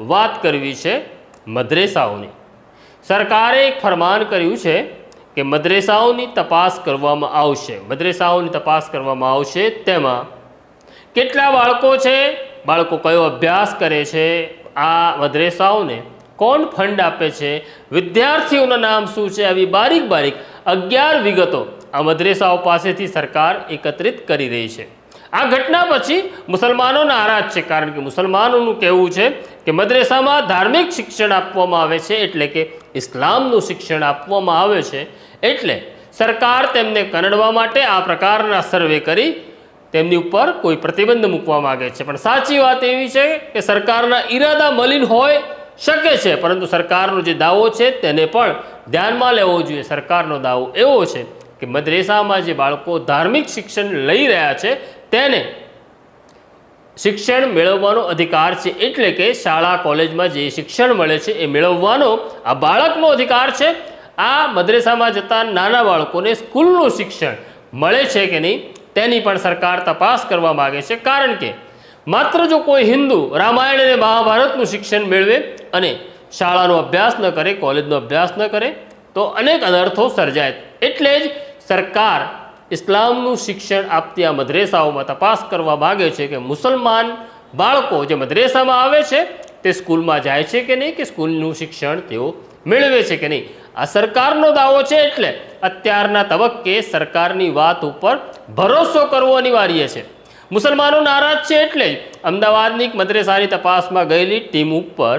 વાત કરવી છે મદ્રેસાઓની. સરકારે એક ફરમાન કર્યું છે કે મદ્રેસાઓની તપાસ કરવામાં આવશે. મદ્રેસાઓની તપાસ કરવામાં આવશે તેમાં કેટલા બાળકો છે? બાળકો કયો અભ્યાસ કરે છે? આ મદ્રેસાઓને કોણ ફંડ આપે છે? વિદ્યાર્થીઓના નામ શું છે? આવી બારીક બારીક અગિયાર વિગતો આ મદ્રેસાઓ પાસેથી સરકાર એકત્રિત કરી રહી છે. આ ઘટના પછી મુસલમાનો નારાજ છે, કારણ કે મુસલમાનોનું કહેવું છે કે મદ્રેસામાં ધાર્મિક શિક્ષણ આપવામાં આવે છે, એટલે કે ઇસ્લામનું શિક્ષણ આપવામાં આવે છે, એટલે સરકાર તેમને કનડવા માટે આ પ્રકારના સર્વે કરી તેમની ઉપર કોઈ પ્રતિબંધ મૂકવા માગે છે. પણ સાચી વાત એવી છે કે સરકારના ઈરાદા મલિન હોય શકે છે, પરંતુ સરકારનો જે દાવો છે તેને પણ ધ્યાનમાં લેવો જોઈએ. સરકારનો દાવો એવો છે કે મદ્રેસામાં જે બાળકો ધાર્મિક શિક્ષણ લઈ રહ્યા છે તેને શિક્ષણ મેળવવાનો અધિકાર છે એટલે કે શાળા, કોલેજમાં જે શિક્ષણ મળે છે એ મેળવવાનો આ બાળકનો અધિકાર છે. આ મદ્રેસામાં જતા નાના બાળકોને સ્કૂલનું શિક્ષણ મળે છે કે નહીં તેની પણ સરકાર તપાસ કરવા માગે છે. કારણ કે માત્ર જો કોઈ હિન્દુ રામાયણ અને મહાભારતનું શિક્ષણ મેળવે અને શાળાનો અભ્યાસ ન કરે, કોલેજનો અભ્યાસ ન કરે, તો અનેક અનર્થો સર્જાય. એટલે જ સરકાર ઇસ્લામનું શિક્ષણ આપતી આ મદ્રેસાઓમાં તપાસ કરવા માગે છે કે મુસલમાન બાળકો જે મદ્રેસામાં આવે છે, તે સ્કૂલમાં જાય છે કે નહીં, કે સ્કૂલનું શિક્ષણ તેઓ મેળવે છે કે નહીં? આ સરકારનો દાવો છે એટલે અત્યારના તબક્કે સરકારની વાત ઉપર ભરોસો કરવો અનિવાર્ય છે. મુસલમાનો નારાજ છે એટલે જ અમદાવાદની મદ્રેસાની તપાસમાં ગયેલી ટીમ ઉપર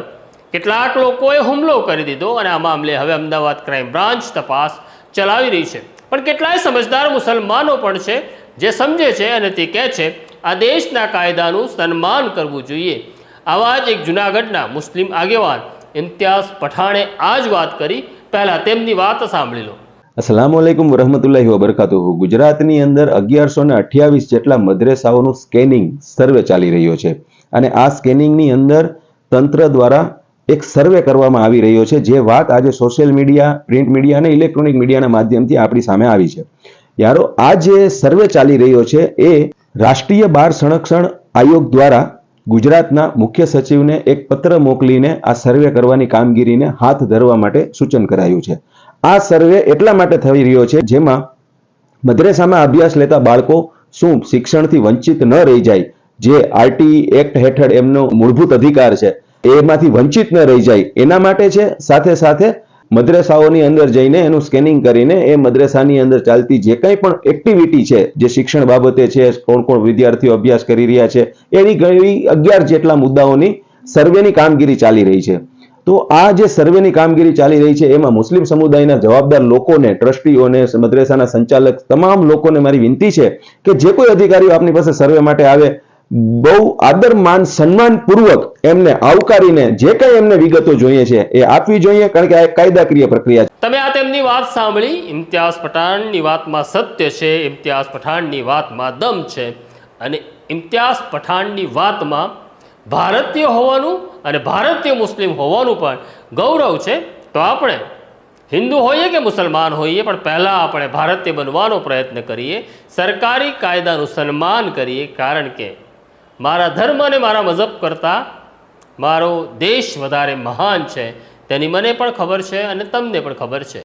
કેટલાક લોકોએ હુમલો કરી દીધો અને આ મામલે હવે અમદાવાદ ક્રાઇમ બ્રાન્ચ તપાસ ચલાવી રહી છે. પણ કેટલાય સમજદાર મુસલમાનો પણ છે, જે સમજે છે અને તે કહે છે, આ દેશના કાયદાનું સન્માન કરવું જોઈએ. આવા જ એક જૂનાગઢના મુસ્લિમ આગેવાન ઇમ્તિયાઝ પઠાણે આ જ વાત કરી. પહેલાં તેમની વાત સાંભળી લો. અસલામ આલેકુમ વરહમતુલ્લાહ વબરકાતુહ. ગુજરાતની અંદર અગિયારસો ને અઠ્યાવીસ જેટલા મદ્રેસાઓનું સ્કેનિંગ સર્વે ચાલી રહ્યો છે. અને આ સ્કેનિંગની અંદર તંત્ર દ્વારા એક સર્વે કરવામાં આવી રહ્યો છે જે વાત આજે સોશિયલ મીડિયા પ્રિન્ટ મીડિયા અને ઇલેક્ટ્રોનિક મીડિયાના માધ્યમથી આપણી સામે આવી છે. યારો, આ જે સર્વે ચાલી રહ્યો છે એ રાષ્ટ્રીય બાળ સંરક્ષણ આયોગ દ્વારા ગુજરાતના મુખ્ય સચિવને એક પત્ર મોકલીને આ સર્વે કરવાની કામગીરીને હાથ ધરવા માટે સૂચન કરાયું છે. આ સર્વે એટલા માટે થઈ રહ્યો છે જેમાં મદ્રેસામાં અભ્યાસ લેતા બાળકો શું શિક્ષણથી વંચિત ન રહી જાય, જે આરટી એક્ટ હેઠળ એમનો મૂળભૂત અધિકાર છે. એમાંથી વંચિત ન રહી જાય. એના માટે છે, સાથે સાથે મદ્રેસાઓની અંદર જઈને એનું સ્કેનિંગ કરીને એ મદ્રેસાની અંદર ચાલતી જે કંઈ પણ એક્ટિવિટી છે, જે શિક્ષણ બાબતે છે, કોણ કોણ વિદ્યાર્થીઓ અભ્યાસ કરી રહ્યા છે, એની ઘણી અગિયાર જેટલા મુદ્દાઓની સર્વેની કામગીરી ચાલી રહી છે. તો આ જે સર્વેની કામગીરી ચાલી રહી છે, એમાં મુસ્લિમ સમુદાયના જવાબદાર લોકોને, ટ્રસ્ટીઓને, મદ્રેસાના સંચાલક, તમામ લોકોને મારી વિનંતી છે કે જે કોઈ અધિકારીઓ આપની પાસે સર્વે માટે આવે બહુ આદર, માન, સન્માન પૂર્વક એમને આવકારીને જે કંઈ એમને વિગતો જોઈએ છે એ આપવી જોઈએ, કારણ કે આ એક કાયદાકીય પ્રક્રિયા છે. તમે આ તેમની વાત સાંભળી? ઇમ્તિયાઝ પઠાણની વાતમાં સત્ય છે, ઇમ્તિયાઝ પઠાણની વાતમાં દમ છે. અને ઇમ્તિયાઝ પઠાણની વાતમાં ભારતીય હોવાનું અને ભારતીય મુસ્લિમ હોવાનું પણ ગૌરવ છે. તો આપણે હિન્દુ હોઈએ કે મુસલમાન હોઈએ, પણ પહેલાં આપણે ભારતીય બનવાનો પ્રયત્ન કરીએ. સરકારી કાયદાનું સન્માન કરીએ, કારણ કે મારા ધર્મ અને મારા મઝહબ કરતાં મારો દેશ વધારે મહાન છે. તેની મને પણ ખબર છે અને તમને પણ ખબર છે.